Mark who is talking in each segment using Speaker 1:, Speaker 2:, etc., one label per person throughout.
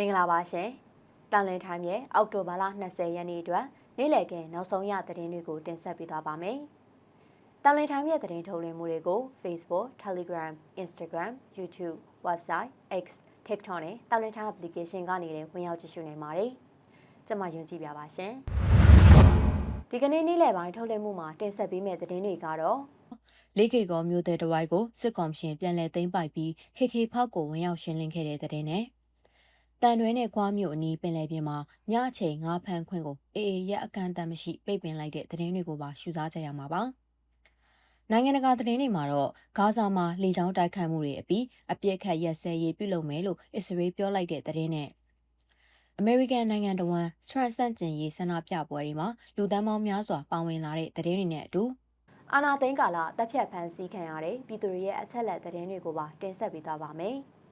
Speaker 1: မင်္ဂလာပါရှင်။တောင်လင်းထိုင်းရဲ့အောက်တိုဘာလ20ရက်နေ့အတွက်နေ့လည်ခင်းနောက်ဆုံးရသတင်းတွေကိုတင်ဆက်ပေးသွားပါမယ်။တောင်လင်းထိုင်းရဲ့သတင်းထုတ်လွှင့်မှုတွေကို Facebook, Telegram, Instagram, YouTube, Website, X, TikTok နဲ့တောင်လင်းထိုင်း application ကနေလည်းဝင်ရောက်ကြည့်ရှုနိုင်ပါတယ်။ကျွန်မယုံကြည်ပါပါရှင်။ဒီကနေ့နေ့လည်ပိုင်းထုတ်လွှင့်မှုမှာတင်ဆက်ပေးမယ့်သတင်းတွေကတော့
Speaker 2: လေးကေကောမျိုးတဲ့တဝိုက်ကိုစစ်ကောင်ရှင်ပြန်လည်သိမ်းပိုက်ပြီးခေခေဖောက်ကိုဝင်ရောက်ရှင်းလင်းခဲ့တဲ့တဲ့နဲ့ တန်တွဲနဲ့ခွားမျိုးအနီးပင်လယ်ပြင်မှာညအချိန်ငါးဖမ်းခွင့်ကိုအေအေရက်အကန့်အသတ်မရှိပိတ်ပင်လိုက်တဲ့တဲ့တွေကိုပါရှုစားကြရမှာပါနိုင်ငံတကာသတင်းတွေမှာတော့ဂါဇာမှာလေကြောင်းတိုက်ခိုက်မှုတွေအပြီးအပြစ်ခတ်ရက်စဲရေးပြုလုပ်မယ်လို့အစ္စရေးပြောလိုက်တဲ့တဲ့နဲ့အမေရိကန်နိုင်ငံတော်ဝန်စရန်ဆန့်ကျင်ရေးဆန္ဒပြပွဲတွေမှာလူသန်းပေါင်းများစွာပါဝင်လာတဲ့တဲ့တွေနဲ့အတူ
Speaker 1: အာနာသိန်းကာလတပ်ဖြတ်ဖမ်းဆီးခံရတဲ့ပြည်သူတွေရဲ့အချက်လက်သတင်းတွေကိုပါတင်ဆက်ပေးသွားပါမယ်။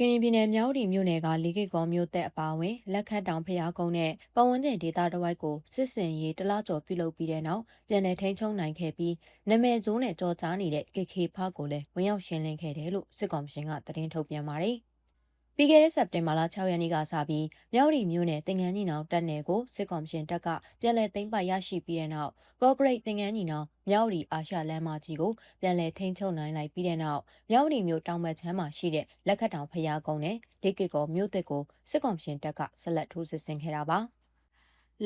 Speaker 2: ကရင်ပြည်နယ်မြောက်ဦးမြို့နယ်ကလေးကိတ်ကောမြို့သက်အပါအဝင်လက်ခတ်တောင်ဖျားကုန်းနဲ့ပဝန်းကျင်ဒေသတစ်ဝိုက်ကိုစစ်စင်ရေးတလားကျော်ပြုလုပ်ပြီးတဲ့နောက်ပြန်လည်ထိန်းချုပ်နိုင်ခဲ့ပြီးနမဲကျိုးနဲ့ကြော်ကြားနေတဲ့ KK ဖားကိုလည်းဝင်ရောက်ရှင်းလင်းခဲ့တယ်လို့စစ်ကောင်ရှင်ကသတင်းထုတ်ပြန်ပါတယ်။ ပြီးခဲ့တဲ့စက်တင်ဘာလ6ရက်နေ့ကစပြီးမြောက်ရီမြို့နယ်တင်ငန်းညီနောင်တပ်နယ်ကိုစစ်ကောင်ရှင်တပ်ကပြန်လည်သိမ်းပိုက်ရရှိပြီးတဲ့နောက်ကော့ဂရိတ်တင်ငန်းညီနောင်မြောက်ရီအာရှလမ်းမကြီးကိုပြန်လည်ထိန်းချုပ်နိုင်လိုက်ပြီးတဲ့နောက်မြောက်ရီမြို့တောင်ဘက်ချမ်းမှာရှိတဲ့လက်ခတ်တောင်ဖျားကုန်းနဲ့ဒေကီကောမြို့သက်ကိုစစ်ကောင်ရှင်တပ်ကဆက်လက်ထိုးစစ်ဆင်ခဲ့တာပါ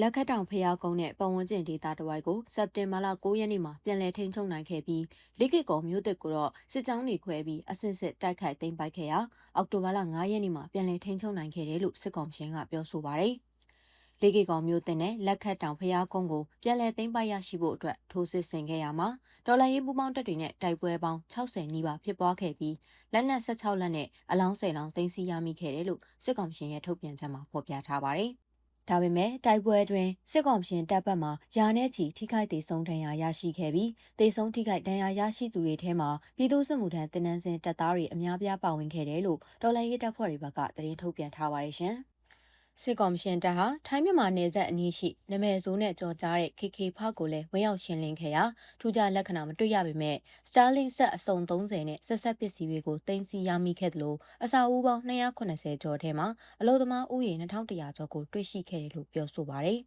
Speaker 2: လက်ခတ်တောင်ဖျားကုန်းနဲ့ပတ်ဝန်းကျင်ဒေသတစ်ဝိုက်ကိုစက်တင်ဘာလ9ရက်နေ့မှာပြန်လည်ထိန်းချုပ်နိုင်ခဲ့ပြီးလိကိကောမြို့သက်ကိုတော့စစ်ကြောင်းတွေခွဲပြီးအစစ်စစ်တိုက်ခိုက်သိမ်းပိုက်ခဲ့ရာအောက်တိုဘာလ9ရက်နေ့မှာပြန်လည်ထိန်းချုပ်နိုင်ခဲ့တယ်လို့စစ်ကောင်ရှင်ကပြောဆိုပါတယ်။လေကေကောင်မျိုးတင်တဲ့လက်ခတ်တောင်ဖျားကုန်းကိုပြန်လည်သိမ်းပိုက်ရရှိဖို့အတွက်ထိုးစစ်ဆင်ခဲ့ရမှာဒေါ်လာရေးပူပေါင်းတပ်တွေနဲ့တိုက်ပွဲပေါင်း60နီးပါးဖြစ်ပွားခဲ့ပြီးလက်နက်16လက်နဲ့အလောင်း10လောင်းသိမ်းဆည်းရမိခဲ့တယ်လို့စစ်ကောင်ရှင်ရဲ့ထုတ်ပြန်ချက်မှာဖော်ပြထားပါတယ်။ ဒါပေမဲ့တိုက်ပွဲအတွင်းစစ်ကောင်ရှင်တပ်ဘက်မှယာနဲ့ချီထိခိုက်ဒေဆုံးဒဏ်ရာရရှိခဲ့ပြီးဒေဆုံးထိခိုက်ဒဏ်ရာရရှိသူတွေထဲမှာပြည်သူ့စစ်မှုထမ်းတင်နန်းစဉ်တပ်သားတွေအများပြားပါဝင်ခဲ့တယ်လို့တော်လိုင်းရေးတပ်ဖွဲ့တွေဘက်ကသတင်းထုတ်ပြန်ထားပါတယ်ရှင်။ စစ်ကောင်ရှင်တပ်ဟာထိုင်းမြန်မာနယ်စပ်အနီးရှိနမဲဇိုးနဲ့ကြော်ကြားတဲ့ KK ဖောက်ကိုလည်းဝင်ရောက်ရှင်းလင်းခဲ့ရာထူးခြားလက္ခဏာမတွေ့ရပေမဲ့ Starlink ဆက်အစုံ30နဲ့ဆက်ဆက်ပစ္စည်းတွေကိုတင်စီရမိခဲ့တယ်လို့အစာအုပ်ပေါင်း280ကျော်ထဲမှာအလို့သမားဥယျာဉ်2100ကျော်ကိုတွေ့ရှိခဲ့တယ်လို့ပြောဆိုပါတယ်။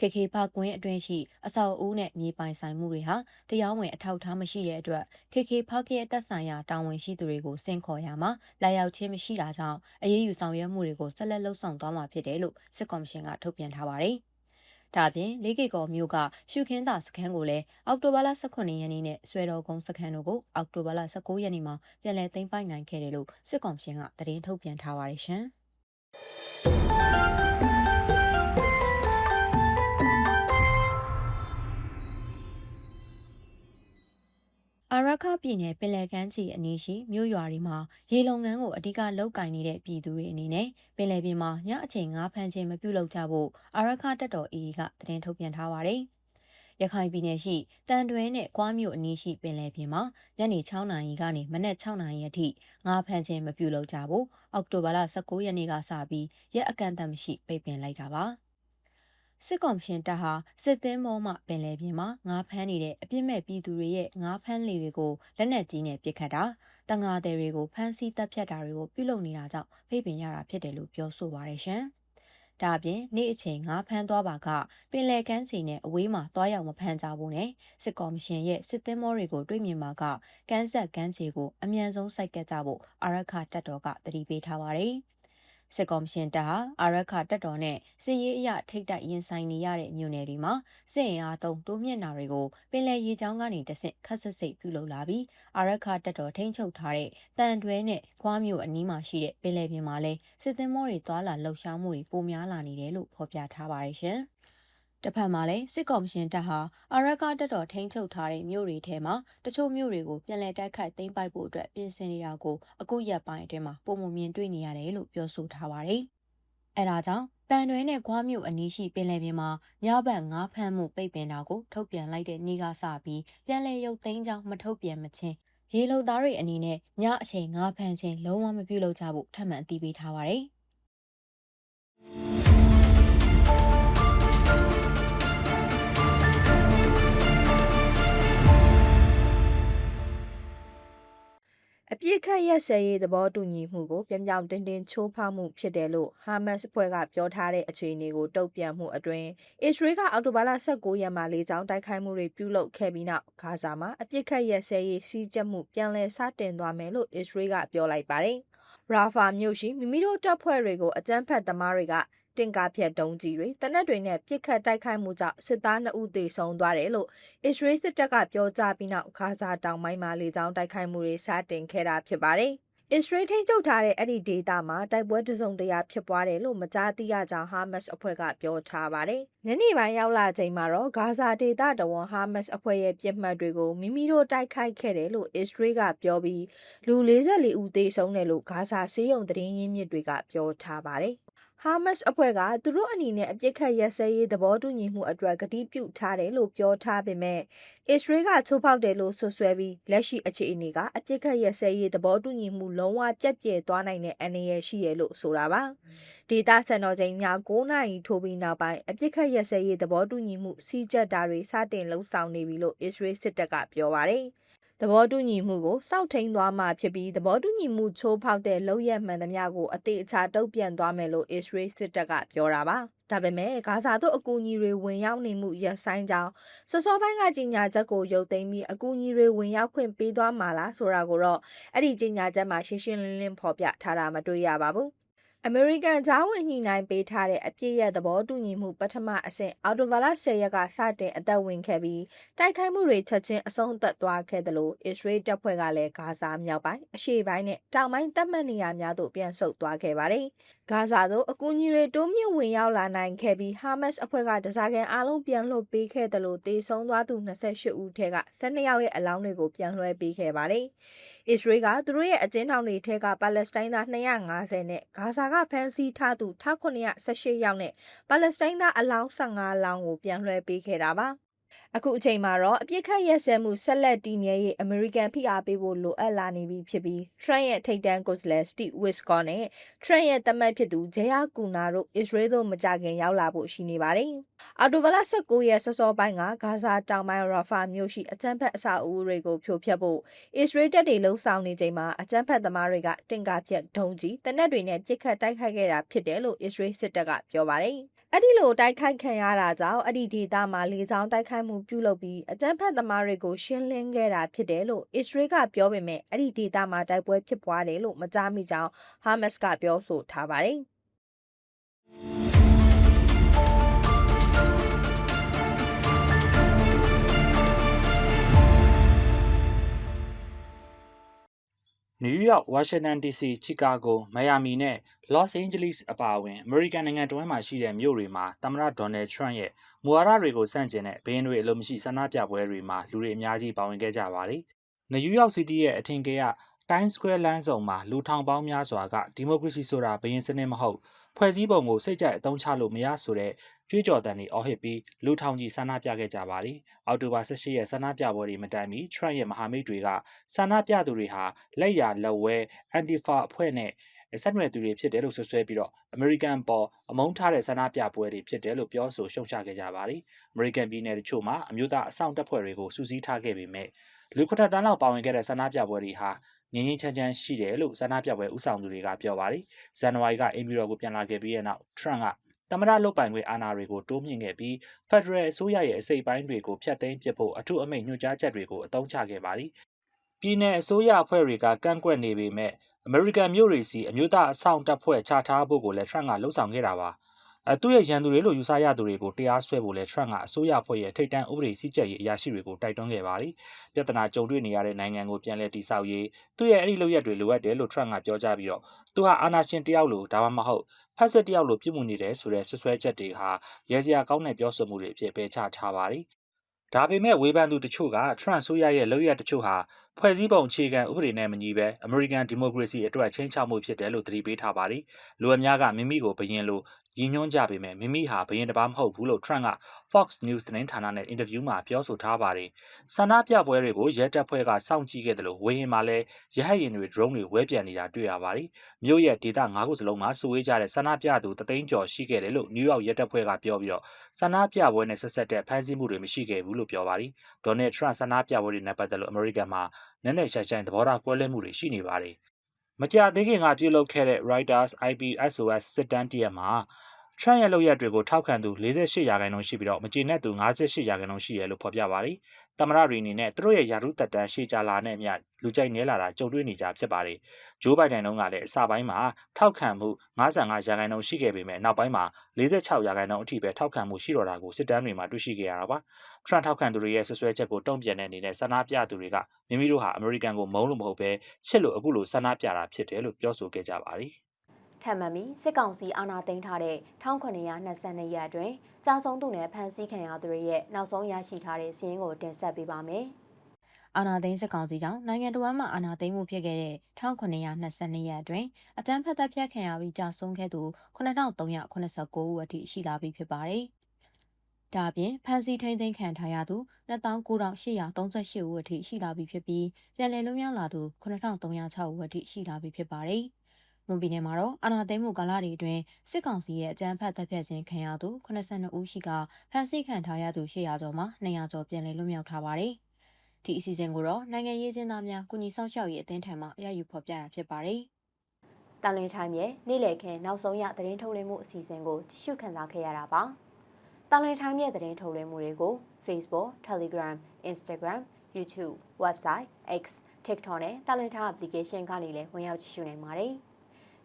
Speaker 2: KK ဖကွင်းအတွင်းရှိအဆောက်အဦနဲ့မြေပိုင်ဆိုင်မှုတွေဟာတရားဝင်အထောက်အထားမရှိတဲ့အတွက် KK ဖကရဲ့တက်ဆိုင်ရာတာဝန်ရှိသူတွေကိုစင့်ခေါ်ရမှာလာရောက်ခြင်းမရှိတာကြောင့်အရေးယူဆောင်ရွက်မှုတွေကိုဆက်လက်လှုပ်ဆောင်သွားမှာဖြစ်တယ်လို့စစ်ကော်မရှင်ကထုတ်ပြန်ထားပါတယ်။ဒါပြင်လေးကေကောမျိုးကရှုခင်းသာစခန်းကိုလည်းအောက်တိုဘာလ18ရက်နေ့နဲ့ဆွဲတော်ကုန်းစခန်းတို့ကိုအောက်တိုဘာလ19ရက်နေ့မှာပြန်လည်သိမ်းပိုက်နိုင်ခဲ့တယ်လို့စစ်ကောင်ရှင်ကသတင်းထုတ်ပြန်ထားပါတယ်ရှင်။ ရခပြည်နယ်ပင်လယ်ကမ်းခြေအနီးရှိမြို့ရွာတွေမှာရေလုံငန်းကိုအဓိကလုတ်ကင်နေတဲ့ပြည်သူတွေအနေနဲ့ပင်လယ်ပြင်မှာညအချိန်ငါးဖမ်းခြင်းမပြုလုပ်ကြဖို့အာရခတပ်တော် AA ကသတင်းထုတ်ပြန်ထားပါတယ်။ရခိုင်ပြည်နယ်ရှိတန်တွဲနဲ့ကွားမြို့အနီးရှိပင်လယ်ပြင်မှာညနေ6နာရီကနေမနက်6နာရီအထိငါးဖမ်းခြင်းမပြုလုပ်ကြဖို့အောက်တိုဘာလ19ရက်နေ့ကစပြီးရက်အကန့်အသတ်မရှိပိတ်ပင်လိုက်တာပါ။ စစ်ကောင်ရှင်တပ်ဟာစစ်သင်းမောမှပင်လယ်ပြင်မှာငါးဖမ်းနေတဲ့အပြစ်မဲ့ပြည်သူတွေရဲ့ငါးဖမ်းလေတွေကိုလက်နက်ကြီးနဲ့ပစ်ခတ်တာတငါသည်တွေကိုဖမ်းဆီးတပ်ဖြတ်တာတွေကိုပြုလုပ်နေတာကြောင့်ဖိပင်ရတာဖြစ်တယ်လို့ပြောဆိုပါရရှင်။ဒါအပြင်နေ့အချိန်ငါးဖမ်းသွားပါကပင်လယ်ကမ်းခြေနဲ့အဝေးမှာသွားရောက်မဖမ်းကြဘူးနဲ့စစ်ကော်မရှင်ရဲ့စစ်သင်းမောတွေကိုတွေ့မြင်မှာကကန်းဆက်ကမ်းခြေကိုအမြန်ဆုံးစိုက်ကပ်ကြဖို့အာရခတပ်တော်ကတတိပေးထားပါတယ်။ စစ်ကော်မရှင်တပ်ဟာအာရခတပ်တော်နဲ့စစ်ရေးအရထိတ်တိုက်ရင်ဆိုင်နေရတဲ့မြို့နယ်တွေမှာစစ်အင်အားတုံးတိုးမြင့်တာတွေကိုပင်လယ်ရေကြောင်းကနေတဆင့်ခတ်ဆက်စိတ်ပြုလုပ်လာပြီးအာရခတပ်တော်ထိန်းချုပ်ထားတဲ့တန်တွဲနဲ့ခွားမြို့အနီးမှာရှိတဲ့ပင်လယ်ပြင်မှာလဲစစ်သင်္ဘောတွေသွာလာလှုပ်ရှားမှုတွေပိုများလာနေတယ်လို့ဖော်ပြထားပါတယ်ရှင်။ တစ်ဖက်မှာလည်းစစ်ကော်မရှင်တပ်ဟာအာရကတပ်တော်ထိန်းချုပ်ထားတဲ့မြို့တွေထဲမှာတချို့မြို့တွေကိုပြန်လည်တိုက်ခိုက်သိမ်းပိုက်ဖို့အတွက်ပြင်ဆင်နေတာကိုအခုရက်ပိုင်းအတွင်းမှာပုံမမြင်တွေ့နေရတယ်လို့ပြောဆိုထားပါတယ်။အဲဒါကြောင့်တန်တွဲနဲ့ခွားမြို့အနီးရှိပင်လယ်ပြင်မှာညဘက်ငါးဖမ်းမှုပိတ်ပင်တာကိုထုတ်ပြန်လိုက်တဲ့နေ့ကစပြီးပြန်လည်ရုပ်သိမ်းကြောင်းမထုတ်ပြန်မချင်းရေလုံသားတွေအနေနဲ့ညအချိန်ငါးဖမ်းခြင်းလုံးဝမပြုလုပ်ကြဖို့ထပ်မံအသိပေးထားပါတယ်။
Speaker 3: ပြစ်ခတ်ရက်စဲရေးသဘောတူညီမှုကိုပြောင်ပြောင်တင်းတင်းချိုးဖောက်မှုဖြစ်တယ်လို့ဟာမတ်စ်အဖွဲ့ကပြောထားတဲ့အခြေအနေကိုတုံ့ပြန်မှုအတွင်းအစ္စရေးကအောက်တိုဘာလ19ရက်မှာလေကြောင်းတိုက်ခိုက်မှုတွေပြုလုပ်ခဲ့ပြီးနောက်ဂါဇာမှာအပြစ်ခတ်ရက်စဲရေးစီးကျက်မှုပြန်လည်စတင်သွားမယ်လို့အစ္စရေးကပြောလိုက်ပါတယ်။ရာဖာမြို့ရှိမိမိတို့တပ်ဖွဲ့တွေကိုအကြမ်းဖက်သမားတွေကတ င်ကားဖြတ်တုံးကြီးတွေတနက်တွေနဲ့ပြစ်ခတ်တိုက်ခိုက်မှုကြောင့်စစ်သား2ဦးသေဆုံးသွားတယ်လို့အစ္စရေးစစ်တပ်ကပြောကြားပြီးနောက်ဂါဇာတောင်ပိုင်းမှာလေကြောင်းတိုက်ခိုက်မှုတွေစတင်ခဲ့တာဖြစ်ပါတယ်။အစ္စရေးထိန်းချုပ်ထားတဲ့အဲ့ဒီဒေသမှာတိုက်ပွဲတစုံတရာဖြစ်ပွားတယ်လို့မကြားသိရကြောင်းဟာမတ်စ်အဖွဲ့ကပြောထားပါတယ်။ညနေပိုင်းရောက်လာချိန်မှာတော့ဂါဇာဒေသတဝန်ဟာမတ်စ်အဖွဲ့ရဲ့ပြစ်မှတ်တွေကိုမိမိတို့တိုက်ခိုက်ခဲ့တယ်လို့အစ္စရေးကပြောပြီးလူ44ဦးသေဆုံးတယ်လို့ဂါဇာစေးရုံသတင်းရင်းမြစ်တွေကပြောထားပါတယ်။ ဟာမတ်စ်အဖွဲ့ကသူတို့အနေနဲ့အပြစ်ခတ်ရက်စဲရေးသဘောတူညီမှုအတွက်ကတိပြုထားတယ်လို့ပြောထားပေမဲ့အစ္စရေးကချိုးဖောက်တယ်လို့ဆွဆွဲပြီးလက်ရှိအခြေအနေကအပြစ်ခတ်ရက်စဲရေးသဘောတူညီမှုလုံးဝပြတ်ပြဲသွားနိုင်တဲ့အနေရရှိရလို့ဆိုတာပါဒေတာစံတော်ချိန်ည9နာရီထိုးပြီးနောက်ပိုင်းအပြစ်ခတ်ရက်စဲရေးသဘောတူညီမှုစီးကျက်တာတွေစတင်လှုပ်ဆောင်နေပြီလို့အစ္စရေးစစ်တပ်ကပြောပါတယ် သဘောတူညီမှုကိုစောက်ထိန်သွားမှာဖြစ်ပြီးသဘောတူညီမှုချိုးဖောက်တဲ့လောက်ရမှန်သမျှကိုအသေးအချာတုံ့ပြန်သွားမယ်လို့ Israel စစ်တပ်ကပြောတာပါဒါပေမဲ့ဂါဇာတို့အကူအညီတွေဝင်ရောက်နေမှုရပ်ဆိုင်းကြောင်းစောစောပိုင်းကကြီးညာချက်ကိုရုပ်သိမ်းပြီးအကူအညီတွေဝင်ရောက်ခွင့်ပေးသွားမှာလားဆိုတာကိုတော့အဲ့ဒီကြီးညာချက်မှာရှင်းရှင်းလင်းလင်းဖော်ပြထားတာမတွေ့ရပါဘူး အမေရိကန်ဂျားဝင်ညှိနှိုင်းပေးထားတဲ့အပြည့်ရဲ့သဘောတူညီမှုပထမအဆင့်အော်တိုဗာလာ10ရက်ကစတင်အသက်ဝင်ခဲ့ပြီးတိုက်ခိုက်မှုတွေချက်ချင်းအဆုံးသတ်သွားခဲ့တယ်လို့အစ္စရေးတပ်ဖွဲ့ကလည်းဂါဇာမြောက်ပိုင်းအရှေ့ပိုင်းနဲ့တောင်ပိုင်းတပ်မှတ်နေရာများသို့ပြန်ဆုတ်သွားခဲ့ပါတယ်။ဂါဇာသို့အကူအညီတွေတိုးမြင့်ဝင်ရောက်လာနိုင်ခဲ့ပြီးဟာမတ်စ်အဖွဲ့ကတစားကန်အားလုံးပြန်လွှတ်ပေးခဲ့တယ်လို့တေဆုံးသွားသူ28ဦးထဲက12ယောက်ရဲ့အလောင်းတွေကိုပြန်လွှဲပေးခဲ့ပါတယ်။အစ္စရေးကသူတို့ရဲ့အကျဉ်းထောင်တွေထဲကပါလက်စတိုင်းသား250နဲ့ဂါဇာကဖမ်းဆီးထားသူ1918ယောက်နဲ့ပါလက်စတိုင်းသားအလောင်း15လောင်းကိုပြန်လွှဲပေးခဲ့တာပါ အခုအချိန်မှာတော့အပြစ်ခတ်ရက်စဲမှုဆက်လက်တည်မြဲရေးအမေရိကန်ဖိအားပေးဖို့လိုအပ်လာနေပြီဖြစ်ပြီး Trump ရဲ့ထိပ်တန်းကိုယ်စားလှယ် Steve Witkoff နဲ့ Trump ရဲ့သမတ်ဖြစ်သူ Jair Kuna တို့ Israel သို့မကြခင်ရောက်လာဖို့ရှိနေပါတယ်။အော်တိုဘလ19ရက်စောစောပိုင်းကဂါဇာတောင်ပိုင်း Rafah မြို့ရှိအကြမ်းဖက်အဆောက်အဦတွေကိုဖြိုဖျက်ဖို့ Israel တပ်တွေလှုံ့ဆော်နေချိန်မှာအကြမ်းဖက်သမားတွေကတင်ကားဖြတ်ဒုံးကြီးတနက်တွေနဲ့ပစ်ခတ်တိုက်ခိုက်ခဲ့တာဖြစ်တယ်လို့ Israel စစ်တပ်ကပြောပါတယ်။အဲ့ဒီလိုတိုက်ခိုက်ခံရတာကြောင့်အဲ့ဒီဒေသမှာလေကြောင်းတိုက်ခိုက်မှုပြုလုပ်ပြီးအကြမ်းဖက်သမားတွေကိုရှင်းလင်းခဲ့တာဖြစ်တယ်လို့အစ္စရေးကပြောပေမဲ့အဲ့ဒီဒေသမှာတိုက်ပွဲဖြစ်ပွားတယ်လို့မကြားမိကြောင်းဟာမတ်စ်ကပြောဆိုထားပါတယ်
Speaker 4: နယူးယောက် ဝါရှင်တန် DC ချီကာဂို မိုင်ယာမီနဲ့ လော့စ်အိန်ဂျလိစ် အပါအဝင် အမေရိကန်နိုင်ငံတွင်းမှာရှိတဲ့ မြို့တွေမှာ သမ္မတဒေါ်နယ်ထရန့်ရဲ့ မူဝါဒတွေကိုစန့်ကျင်တဲ့ဘင်းတွေအလိုမရှိ ဆန္ဒပြပွဲတွေမှာ လူတွေအများကြီး ပါဝင်ခဲ့ကြပါတယ်။နယူးယောက်စီးတီးရဲ့ အထင်ကရ Times Square လမ်းဆောင်မှာ လူထောင်ပေါင်းများစွာက ဒီမိုကရေစီဆိုတာဘရင်စနစ်မဟုတ် ဖွဲ့စည်းပုံကိုစိတ်ကြိုက်အသုံးချလို့မရဆိုတဲ့ကြွေးကြော်တန်တွေအော်ဟစ်ပြီးလူထောင်ကြီးဆန္ဒပြခဲ့ကြပါတယ်။အောက်တိုဘာ18ရက်ဆန္ဒပြပွဲတွေမတိုင်မီ Trump ရဲ့မဟာမိတ်တွေကဆန္ဒပြသူတွေဟာလက်ရလက်ဝဲ Antifa အဖွဲ့နဲ့ဆက်နွယ်သူတွေဖြစ်တယ်လို့ဆွဆွဲပြီးတော့ American ပေါ်အမုန်းထားတဲ့ဆန္ဒပြပွဲတွေဖြစ်တယ်လို့ပြောဆိုရှုံချခဲ့ကြပါတယ်။ American ပြည်နယ်တချို့မှာအမျိုးသားအဆောင်တပ်ဖွဲ့တွေကိုစူးစီးထားခဲ့ပေမဲ့လူခွထတန်းလောက်ပါဝင်ခဲ့တဲ့ဆန္ဒပြပွဲတွေဟာ ငင်းငင်းချမ်းချမ်းရှိတယ်လို့ဆန္ဒပြပွဲဥဆောင်သူတွေကပြောပါတယ်။ဇန်နဝါရီကအင်ဘီရောကိုပြန်လာခဲ့ပြီးတဲ့နောက် Trump ကသမ္မတလုတ်ပိုင်ခွင့်အာဏာတွေကိုတိုးမြင့်ခဲ့ပြီး Federal အစိုးရရဲ့အစိပ်ပိုင်းတွေကိုဖျက်သိမ်းပစ်ဖို့အထူးအမိန့်ညွှန်ကြားချက်တွေကိုအသုံးချခဲ့ပါတယ်။ပြည်내အစိုးရအဖွဲ့တွေကကန့်ကွက်နေပေမဲ့အမေရိကန်မြို့တွေစီအမျိုးသားအဆောင်တပ်ဖွဲ့ချထားဖို့ကိုလည်း Trump ကလှုံ့ဆော်ခဲ့တာပါ။ အဲသူ့ရဲ့ရန်သူတွေလို့ယူဆရသူတွေကိုတရားစွဲဖို့လဲ Trump ကအစိုးရအဖွဲ့ရဲ့ထိပ်တန်းဥပဒေစည်းကြပ်ရေးအရာရှိတွေကိုတိုက်တွန်းခဲ့ပါတယ်။ပြဿနာကြုံတွေ့နေရတဲ့နိုင်ငံကိုပြန်လည်တည်ဆောက်ရေးသူ့ရဲ့အဲ့ဒီလုပ်ရက်တွေလိုအပ်တယ်လို့ Trump ကပြောကြားပြီးတော့သူဟာအာဏာရှင်တယောက်လိုဒါမှမဟုတ်ဖက်စစ်တယောက်လိုပြုမှုနေတယ်ဆိုတဲ့ဆွဆွဲချက်တွေဟာရဲစရာကောင်းတဲ့ပြောဆိုမှုတွေအဖြစ်ပဲချထားပါတယ်။ဒါပေမဲ့ဝေဖန်သူတချို့က Trump ဆိုရရဲ့လုပ်ရက်တချို့ဟာဖွဲ့စည်းပုံအခြေခံဥပဒေနဲ့မညီဘဲအမေရိကန်ဒီမိုကရေစီအတွက်ချင်းချောက်မှုဖြစ်တယ်လို့သတိပေးထားပါတယ်။လူအများကမိမိကိုဘယင်လို ရည်ညွှန်းကြပေမဲ့မိမိဟာဘရင်တစ်ပါးမဟုတ်ဘူးလို့ Trump က Fox News သတင်းဌာနနဲ့အင်တာဗျူးမှာပြောဆိုထားပါတယ်။ဆန္ဒပြပွဲတွေကိုရဲတပ်ဖွဲ့ကစောင့်ကြည့်ခဲ့တယ်လို့ဝေဟင်မှာလည်းရဟတ်ယာဉ်တွေ drone တွေဝဲပြန်နေတာတွေ့ရပါတယ်။မြို့ရဲ့ဒေသ၅ခုစလုံးမှာစုဝေးကြတဲ့ဆန္ဒပြသူတသိန်းကျော်ရှိခဲ့တယ်လို့နယူးယောက်ရဲတပ်ဖွဲ့ကပြောပြီးတော့ဆန္ဒပြပွဲနဲ့ဆက်ဆက်တဲ့ဖမ်းဆီးမှုတွေမရှိခဲ့ဘူးလို့ပြောပါတယ်။ Donald Trump ဆန္ဒပြပွဲတွေနဲ့ပတ်သက်လို့အမေရိကန်မှာနက်နက်ရှိုင်ရှိုင်သဘောထားကွဲလွဲမှုတွေရှိနေပါတယ်။မကြာသေးခင်ကပြုလုပ်ခဲ့တဲ့ Reuters IPSOS စစ်တမ်းတရက်မှာ Trump ရဲ့လုပ်ရက်တွေကိုထောက်ခံသူ48ရာခိုင်နှုန်းရှိပြီးတော့မကျေနပ်သူ58ရာခိုင်နှုန်းရှိရလို့ဖော်ပြပါတယ်။သမ္မတတွေအနေနဲ့သူတို့ရဲ့ယာရုသက်တမ်းရှေ့ကြလာတဲ့အမျှလူကြိုက်နေလာတာကြုံတွေ့နေကြဖြစ်ပါတယ်။ဂျိုးဘိုင်ဒန်တုန်းကလည်းအစပိုင်းမှာထောက်ခံမှု55ရာခိုင်နှုန်းရှိခဲ့ပေမဲ့နောက်ပိုင်းမှာ46ရာခိုင်နှုန်းအထိပဲထောက်ခံမှုရှိတော့တာကိုစစ်တမ်းတွေမှာတွေ့ရှိခဲ့ရတာပါ။ Trump ထောက်ခံသူတွေရဲ့ဆွဆွဲချက်ကိုတုံ့ပြန်တဲ့အနေနဲ့ဆန္ဒပြသူတွေကမိမိတို့ဟာအမေရိကန်ကိုမုန်းလို့မဟုတ်ပဲချစ်လို့အခုလိုဆန္ဒပြတာဖြစ်တယ်လို့ပြောဆိုခဲ့ကြပါတယ်။
Speaker 1: ထပ်မံပြီးစစ်ကောင်စီအာဏာသိမ်းထားတဲ့1922ရက်အတွင်းကြာဆုံးသူနဲ့ဖမ်းဆီးခံရသူတွေရဲ့နောက်ဆုံးရရှိထားတဲ့စီးရင်ကိုတင်ဆက်ပေးပါမယ်။
Speaker 2: အာနာသိန်းစစ်ကောင်စီကြောင့်နိုင်ငံတော်မှာအာနာသိန်းမှုဖြစ်ခဲ့တဲ့1922ရက်အတွင်းအတန်းဖက်သက်ဖြတ်ခံရပြီးကြာဆုံးခဲ့သူ9389ဦးအထိရှိလာပြီဖြစ်ပါတယ်။ဒါအပြင်ဖမ်းဆီးထိန်းသိမ်းခံထားရသူ29,838ဦးအထိရှိလာပြီဖြစ်ပြီးပြန်လည်လွတ်မြောက်လာသူ9,306ဦးအထိရှိလာပြီဖြစ်ပါတယ်။ မွန်ပြည်နယ်မှာတော့အာနာသိမ်းမှုကာလတွေအတွင်းစစ်ကောင်စီရဲ့အကြမ်းဖက်တပ်ဖြတ်ခြင်းခံရသူ82ဦးရှိကဖမ်းဆီးခံထားရသူ800ကျော်မှာ200ကျော်ပြန်လည်လွတ်မြောက်ထားပါတယ်။ဒီအစီအစဉ်ကိုတော့နိုင်ငံရေးကျင်းသားများကုညီဆောင်ရှောက်ရေးအသင်းထံမှရယူဖော်ပြတာဖြစ်ပါတယ်။
Speaker 1: တန်လင်းထိုင်းရဲ့နေ့လည်ခင်းနောက်ဆုံးရသတင်းထုတ်လွှင့်မှုအစီအစဉ်ကိုကြည့်ရှုခန်းစားခဲ့ရတာပါ။တန်လင်းထိုင်းရဲ့သတင်းထုတ်လွှင့်မှုတွေကို Facebook, Telegram, Instagram, YouTube, Website, X, TikTok နဲ့တန်လင်းထိုင်း application ကနေလည်းဝင်ရောက်ကြည့်ရှုနိုင်ပါတယ်။